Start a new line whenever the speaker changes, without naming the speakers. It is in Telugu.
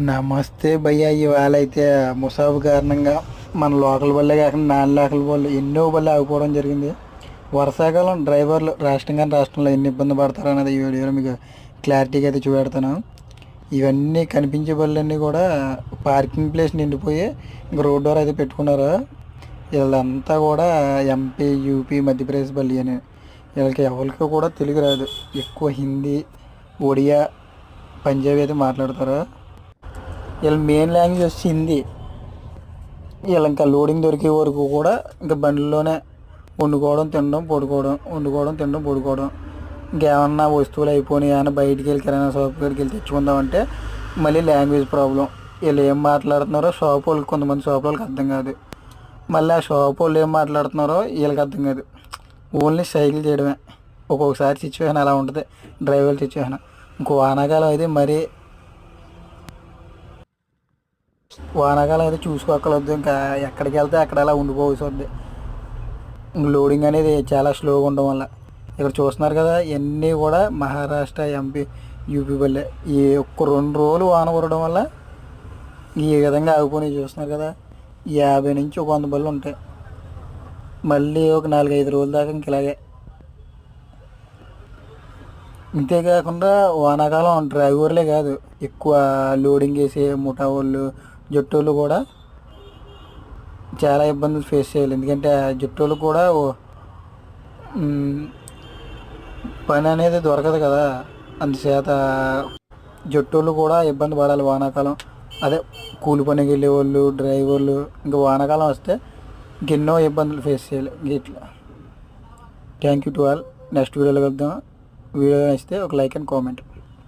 నమస్తే భయ్య ఇవాళ అయితే ముసాబు కారణంగా మన లోకల్ బళ్ళే కాకుండా నాన్ లోకల్ బళ్ళు ఎన్నో బళ్ళు ఆగిపోవడం జరిగింది. వర్షాకాలం డ్రైవర్లు రాష్ట్రం కానీ రాష్ట్రంలో ఎన్ని ఇబ్బంది పడతారు అనేది ఈ వీడియోలో మీకు క్లారిటీగా అయితే చూపెడతాను. ఇవన్నీ కనిపించే బళ్ళన్నీ కూడా పార్కింగ్ ప్లేస్ నిండిపోయి ఇంకా రోడ్ డోర్ అయితే పెట్టుకున్నారు. వీళ్ళంతా కూడా ఎంపీ యూపీ మధ్యప్రదేశ్ బల్లి అని. వీళ్ళకి ఎవరికి కూడా తెలుగు రాదు. ఎక్కువ హిందీ ఒడియా పంజాబీ అయితే మాట్లాడతారు. వీళ్ళ మెయిన్ లాంగ్వేజ్ వచ్చి హిందీ. వీళ్ళు ఇంకా లోడింగ్ దొరికే వరకు కూడా ఇంకా బండిలోనే వండుకోవడం తినడం పడుకోవడం వండుకోవడం తినడం పడుకోవడం. ఇంకేమన్నా వస్తువులు అయిపోయినాయి ఏమైనా బయటికి వెళ్ళి కిరాణా షాప్ దగ్గరికి వెళ్ళి తెచ్చుకుందామంటే మళ్ళీ లాంగ్వేజ్ ప్రాబ్లం వీళ్ళు ఏం మాట్లాడుతున్నారో షాప్ వాళ్ళకి కొంతమంది షాప్ వాళ్ళకి అర్థం కాదు. మళ్ళీ ఆ షాప్ వాళ్ళు ఏం మాట్లాడుతున్నారో వీళ్ళకి అర్థం కాదు. ఓన్లీ సైకిల్ చేయడమే. ఒక్కొక్కసారి సిచ్యువేషన్ అలా ఉంటుంది. డ్రైవర్ సిచ్యువేషన్ ఇంకో వానాకాలం అయితే మరీ వానాకాలం అయితే చూసుకోక్కర్లేదు. ఇంకా ఎక్కడికి వెళ్తే అక్కడ అలా ఉండిపోవాల్సి లోడింగ్ అనేది చాలా స్లోగా ఉండడం వల్ల. ఇక్కడ చూస్తున్నారు కదా ఇవన్నీ కూడా మహారాష్ట్ర ఎంపీ యూపీ బల్లే ఈ ఒక్క రెండు రోజులు వాన కురడం వల్ల ఈ విధంగా ఆగిపోయినాయి చూస్తున్నారు కదా. యాభై నుంచి ఒక వంద బళ్ళు ఉంటాయి. మళ్ళీ ఒక నాలుగైదు రోజుల దాకా ఇంక ఇలాగే. ఇంతేకాకుండా వానాకాలం డ్రైవర్లే కాదు ఎక్కువ లోడింగ్ వేసే ముఠా వాళ్ళు జట్టోళ్ళు కూడా చాలా ఇబ్బందులు ఫేస్ చేయాలి. ఎందుకంటే ఆ జట్టోళ్ళు కూడా పని అనేది దొరకదు కదా. అందుచేత జట్టోళ్ళు కూడా ఇబ్బంది పడాలి వానాకాలం. అదే కూలి పనికి వెళ్ళేవాళ్ళు డ్రైవర్లు ఇంకా వానాకాలం వస్తే ఇంకెన్నో ఇబ్బందులు ఫేస్ చేయాలి. ఇట్లా. Thank you to all next వీడియోలో కలుద్దాం. వీడియో నచ్చితే ఒక లైక్ అండ్ కామెంట్